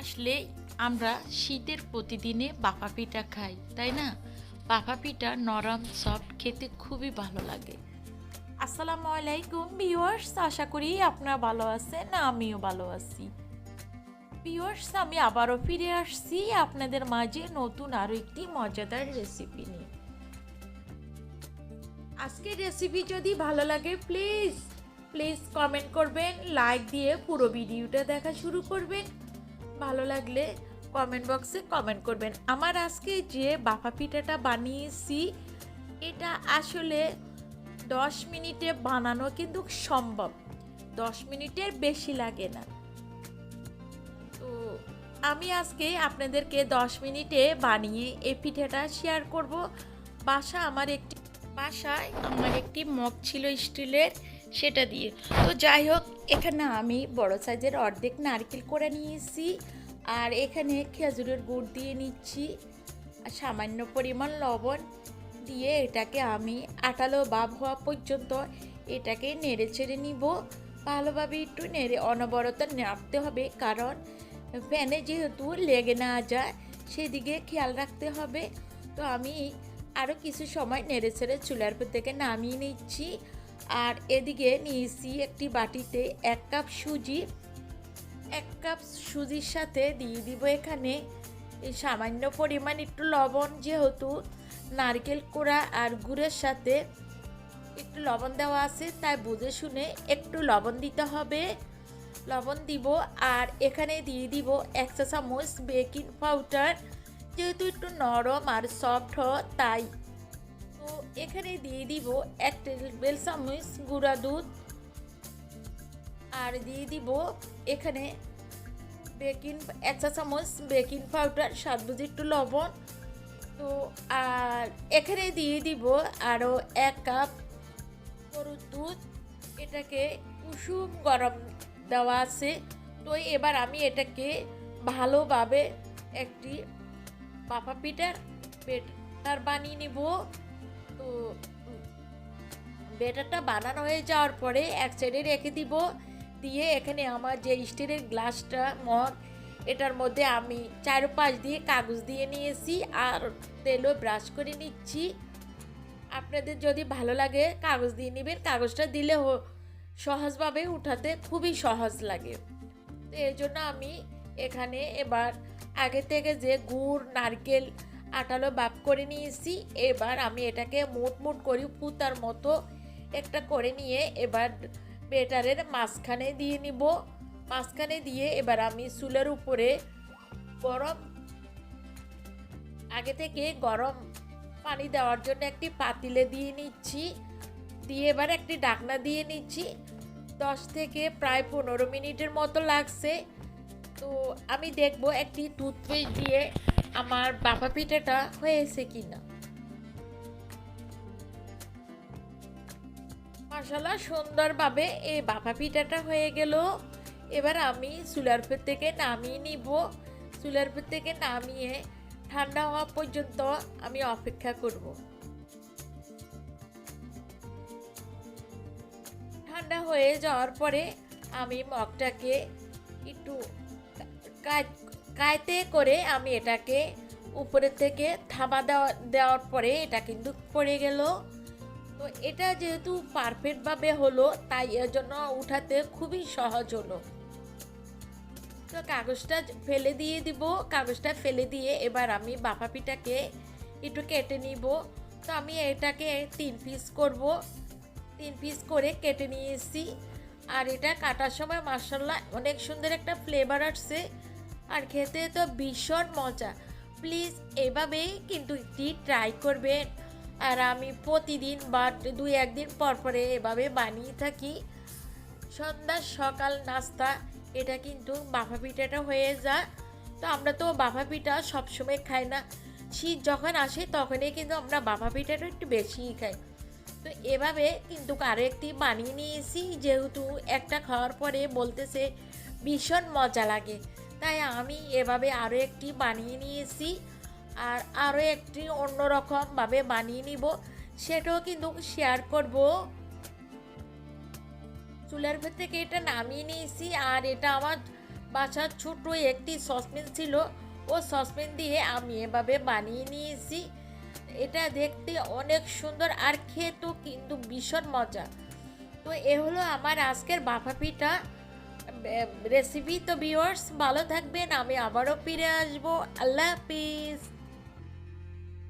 আসলে আমরা শীতের প্রতিদিনে বাফা পিঠা খাই, তাই না? বাফা পিঠা নরম সফট খেতে খুবই ভালো লাগে। আসসালামু আলাইকুম ভিউয়ার্স আশা করি আপনারা ভালো আছেন, আমিও ভালো আছি। ভিউয়ার্স আমি আবারও ফিরে আসছি আপনাদের মাঝে নতুন আরও একটি মজাদার রেসিপি নিয়ে। আজকের রেসিপি যদি ভালো লাগে প্লিজ প্লিজ কমেন্ট করবেন লাইক দিয়ে পুরো ভিডিওটা দেখা শুরু করবেন। ভালো লাগলে কমেন্ট বক্সে কমেন্ট করবেন। আমার আজকে যে বাফা পিঠাটা বানিয়েছি, এটা আসলে দশ মিনিটে বানানো কিন্তু সম্ভব। দশ মিনিটের বেশি লাগে না। তো আমি আজকে আপনাদেরকে দশ মিনিটে বানিয়ে এই পিঠাটা শেয়ার করব। বাসা আমার একটি বাসায় আমার একটি মগ ছিল স্টিলের। সেটা দিয়ে। তো যাই হোক, এখানে আমি বড় সাইজের অর্ধেক নারকেল করে নিয়েছি আর এখানে খেজুরের গুড় দিয়ে নিচ্ছি। আর সামান্য পরিমাণ লবণ দিয়ে এটাকে আমি আটালো ভাব হওয়া পর্যন্ত এটাকে নেড়ে ছেড়ে নিব। ভালোভাবে একটু নেড়ে অনবরত নাড়তে হবে কারণ ফ্যানে যেহেতু লেগে না যায়, সেদিকে খেয়াল রাখতে হবে। তো আমি আরও কিছু সময় নেড়ে ছেড়ে চুলার থেকে নামিয়ে নিচ্ছি। আর এদিকে নিয়েছি একটি বাটিতে এক কাপ সুজি। এক কাপ সুজির সাথে দিয়ে দিব এখানে সামান্য পরিমাণ একটু লবণ, যেহেতু নারকেল কোড়া আর গুড়ের সাথে একটু লবণ দেওয়া আছে, তাই বুঝে শুনে একটু লবণ দিতে হবে। লবণ দিব আর এখানে দিয়ে দিব এক চা চামচ বেকিং পাউডার। যেহেতু একটু নরম আর সফট হয় তাই তো এখানে দিয়ে দিব এক টেবিল চামচ গুঁড়া দুধ। আর দিয়ে দিব এখানে বেকিং, এক চা চামচ বেকিং পাউডার স্বাদ বুঝে একটু লবণ। তো আর এখানে দিয়ে দিব আরও এক কাপ গরুর দুধ। এটাকে কুসুম গরম দেওয়া আছে। তো এবার আমি এটাকে ভালোভাবে একটি বাফা পিঠার বেটার বানিয়ে নিব। তো বেটারটা বানানো হয়ে যাওয়ার পরে এক সাইডে রেখে দিব। দিয়ে এখানে আমার যে স্টিলের গ্লাসটা, মগ, এটার মধ্যে আমি চারপাশ দিয়ে কাগজ দিয়ে নিয়েছি আর তেলও ব্রাশ করে নিচ্ছি। আপনাদের যদি ভালো লাগে কাগজ দিয়ে নেবেন। কাগজটা দিলে সহজভাবে উঠাতে খুবই সহজ লাগে। তো এই জন্য আমি এখানে এবার আগে থেকে যে গুড়, নারকেল আটালো বাপ করে নিয়েছি। এবার আমি এটাকে মুট মুট করি পুতার মতো একটা করে নিয়ে এবার বেটারের মাঝখানে দিয়ে নিব। মাঝখানে দিয়ে এবার আমি চুলের উপরে গরম, আগে থেকে গরম পানি দেওয়ার জন্য একটি পাতিলে দিয়ে নিচ্ছি। দিয়ে এবার একটি ডাকনা দিয়ে নিচ্ছি। দশ থেকে প্রায় পনেরো মিনিটের মতো লাগছে। তো আমি দেখব একটি টুথপেস্ট দিয়ে আমার বাপা পিঠাটা হয়েছে কিনা? মশলা সুন্দরভাবে এই বাপা পিঠাটা হয়ে গেল। এবার আমি চুলার উপর থেকে নামিয়ে নিব। চুলার উপর থেকে নামিয়ে ঠান্ডা হওয়া পর্যন্ত আমি অপেক্ষা করব। ঠান্ডা হয়ে যাওয়ার পরে আমি মগটাকে একটু কা- কায়তে করে আমি এটাকে উপরের থেকে থাবা দেওয়া, দেওয়ার পরে এটা কিন্তু পড়ে গেল। তো এটা যেহেতু পারফেক্টভাবে হলো, তাই এর জন্য উঠাতে খুবই সহজ হলো। তো কাগজটা ফেলে দিয়ে দিব। কাগজটা ফেলে দিয়ে এবার আমি বাফা পিঠাকে একটু কেটে নিব। তো আমি এটাকে তিন পিস করব। তিন পিস করে কেটে নিয়েছি। আর এটা কাটার সময় মাসাল্লাহ অনেক সুন্দর একটা ফ্লেভার আসছে। আর খেতে তো ভীষণ মজা। প্লিজ এভাবেই কিন্তু একটি ট্রাই করবেন। আর আমি প্রতিদিন বা দুই একদিন পর পরে এভাবে বানিয়ে থাকি। সন্ধ্যা সকাল নাস্তা, এটা কিন্তু বাফা পিঠাটা হয়ে যায় তো আমরা তো বাফা পিঠা সবসময় খাই না। শীত যখন আসে তখনই কিন্তু আমরা বাফা পিঠাটা একটু বেশিই খাই। তো এভাবে কিন্তু আরও একটি বানিয়ে নিয়েছি। যেহেতু একটা খাওয়ার পরে বলতেছে ভীষণ মজা লাগে। তাই আমি এভাবে আরও একটি বানিয়ে নিয়েছি আর আরও একটি অন্যরকমভাবে বানিয়ে নিব। সেটাও কিন্তু শেয়ার করব। চুলার ভেতর থেকে এটা নামিয়ে নিয়েছি আর এটা আমার বাসার ছোট একটি সসপেন ছিল। ও সসপেন দিয়ে আমি এভাবে বানিয়ে নিয়েছি। এটা দেখতে অনেক সুন্দর আর খেতেও কিন্তু ভীষণ মজা। তো এ হলো আমার আজকের বাফা পিঠা রেসিপি তো বিওর্স ভালো থাকবেন আমি আবারও ফিরে আসব। আল্লাহ হাফিজ।